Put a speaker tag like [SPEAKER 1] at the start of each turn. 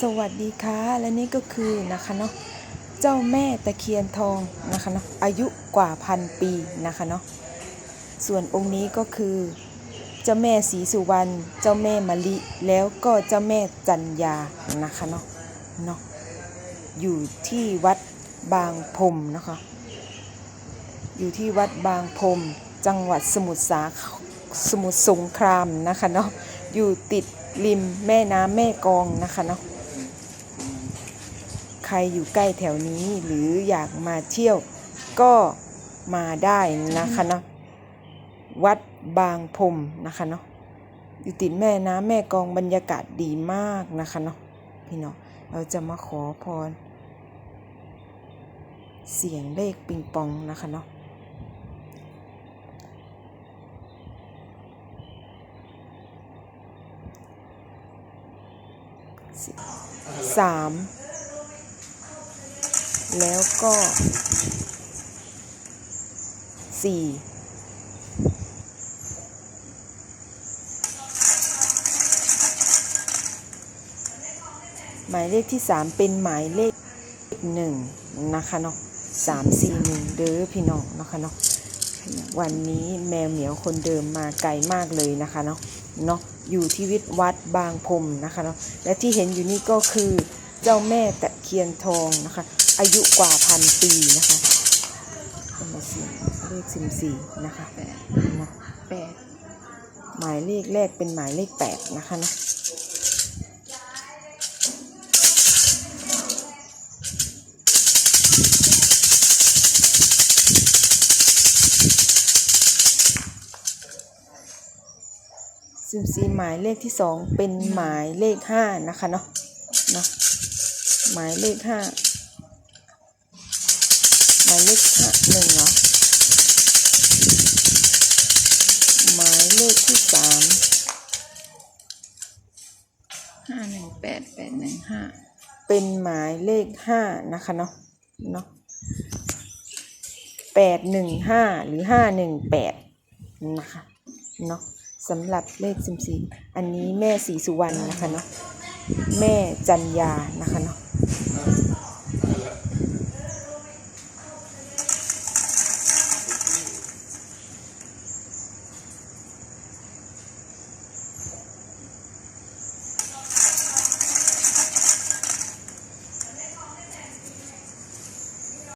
[SPEAKER 1] สวัสดีค่ะและนี่ก็คือนะคะเนาะเจ้าแม่ตะเคียนทองนะคะเนาะอายุกว่าพันปีนะคะเนาะส่วนองค์นี้ก็คือเจ้าแม่ศรีสุวรรณเจ้าแม่มะลิแล้วก็เจ้าแม่จันยานะคะเนาะเนาะอยู่ที่วัดบางพรมนะคะ อยู่ที่วัดบางพรมจังหวัดสมุทรสาสมุทรสงครามนะคะเนาะอยู่ติดริมแม่น้ำแม่กองนะคะเนาะ ใครอยู่ใกล้แถวนี้หรืออยากมาเที่ยวก็มาได้นะคะเนาะวัดบางพรมนะคะเนาะอยู่ติดแม่น้ำแม่กองบรรยากาศดีมากนะคะเนาะพี่น้องเราจะมาขอพร เสียงเลขปิงปองนะคะเนาะสาม แล้วก็สี่หมายเลขที่สามเป็นหมายเลขหนึ่งนะคะเนาะสามสี่หนึ่งเด้อพี่น้องนะคะเนาะวันนี้แมวเหมียวคนเดิมมาไกลมากเลยนะคะเนาะเนาะอยู่ที่วิทย์วัดบางพรมนะคะเนาะและที่เห็นอยู่นี่ก็คือเจ้าแม่ตะเคียนทองนะคะ อายุกว่าพันปีนะคะเป็นมาเสียเลขสิบสี่นะคะแปดนะแปดหมายเลขแรกเป็นหมายเลขแปดนะคะเนาะสิบสี่หมายเลขที่สองเป็นหมายเลขห้านะคะเนาะเนาะหมายเลขห้า หมายเลขห้าหนึ่งเหรอหมายเลขที่สาม
[SPEAKER 2] ห้าหนึ่งแปดแปดหนึ่งห้า
[SPEAKER 1] เป็นหมายเลขห้านะคะเนาะเนาะแปดหนึ่งห้าหรือห้าหนึ่งแปดนะคะเนาะสำหรับเลขสิบสี่อันนี้แม่สีสุวรรณนะคะเนาะแม่จันยานะคะเนาะ